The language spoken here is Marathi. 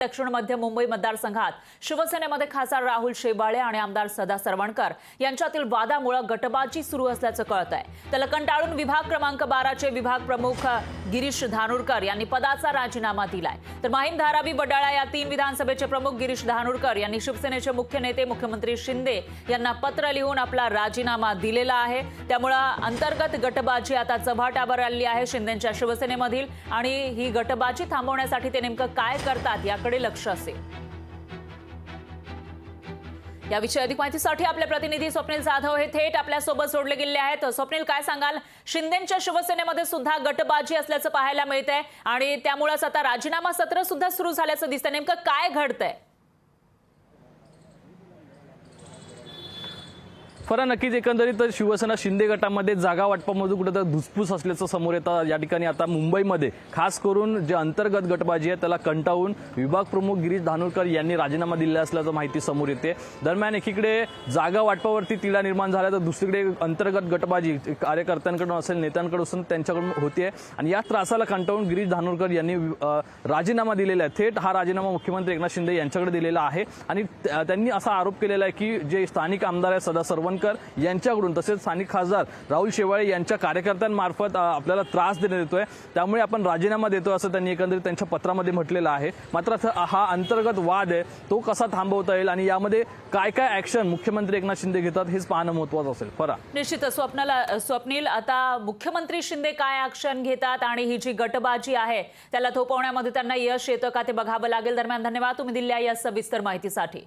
दक्षिण मध्य मुंबई मतदारसंघात शिवसेनेमध्ये खासदार राहुल शेवाळे आणि आमदार सदा सरवणकर यांच्यातील वादामुळे गटबाजी सुरू असल्याचं कळत आहे त्याला कंटाळून विभाग क्रमांक बाराचे विभाग प्रमुख गिरीश धानुरकर यांनी पदाचा राजीनामा दिलाय. तर माहीम धारावी वडाळा या तीन विधानसभेचे प्रमुख गिरीश धानुरकर यांनी शिवसेनेचे मुख्य नेते मुख्यमंत्री शिंदे यांना पत्र लिहून आपला राजीनामा दिलेला आहे. त्यामुळं अंतर्गत गटबाजी आता चव्हाट्यावर आली आहे शिंदेच्या शिवसेनेमधील आणि ही गटबाजी थांबवण्यासाठी ते नेमकं काय करतात याकडे लक्ष असेल. याविषयी अधिक माहितीसाठी आपले प्रतिनिधी स्वप्नील जाधव हे थेट आपल्यासोबत जोडले गेले आहेत. स्वप्नील काय सांगाल? शिंदेच्या शिवसेनेमध्ये सुद्धा गटबाजी असल्याचं पाहायला मिळतंय आणि त्यामुळेच आता राजीनामा सत्र सुद्धा सुरू झाल्याचं दिसतं नेमकं काय घडतंय? खरं नक्कीच एकंदरीत शिवसेना शिंदे गटामध्ये जागा वाटपामध्ये कुठं धुसफूस असल्याचं समोर येतं. या ठिकाणी आता मुंबईमध्ये खास करून जे अंतर्गत गटबाजी आहे त्याला कंटाळून विभाग प्रमुख गिरीश धानोरकर यांनी राजीनामा दिला असल्याचं माहिती समोर येते. दरम्यान एकीकडे जागा वाटपावरती तिढा निर्माण झाला तर दुसरीकडे अंतर्गत गटबाजी कार्यकर्त्यांकडून असेल नेत्यांकडून असेल त्यांच्याकडून होते आणि या त्रासाला कंटाळून गिरीश धानोरकर यांनी राजीनामा दिलेला आहे. थेट हा राजीनामा मुख्यमंत्री एकनाथ शिंदे यांच्याकडे दिलेला आहे. आणि त्या- त्यांनी असा आरोप केलेला आहे की जे स्थानिक आमदार आहे सदा सरवणकर यांच्याकडून तसेच स्थानिक खासदार राहुल शेवाळे यांच्या कार्यकर्त्यांमार्फत आपल्याला त्रास देण्यात येतोय. त्यामुळे आपण राजीनामा देतो असं त्यांनी एकंदरीत त्यांच्या पत्रामध्ये म्हटलेलं आहे. मात्र हा अंतर्गत वाद आहे तो कसा थांबवता येईल आणि यामध्ये काय काय ऍक्शन मुख्यमंत्री एकनाथ शिंदे घेतात हेच पाहणं महत्वाचं असेल. फरा निश्चित स्वप्नाला स्वप्नील आता मुख्यमंत्री शिंदे काय ऍक्शन घेतात आणि ही जी गटबाजी आहे त्याला थोपवण्यामध्ये त्यांना यश येतं का ते बघावं लागेल. दरम्यान धन्यवाद. तुम्ही दिल्या या सविस्तर माहितीसाठी.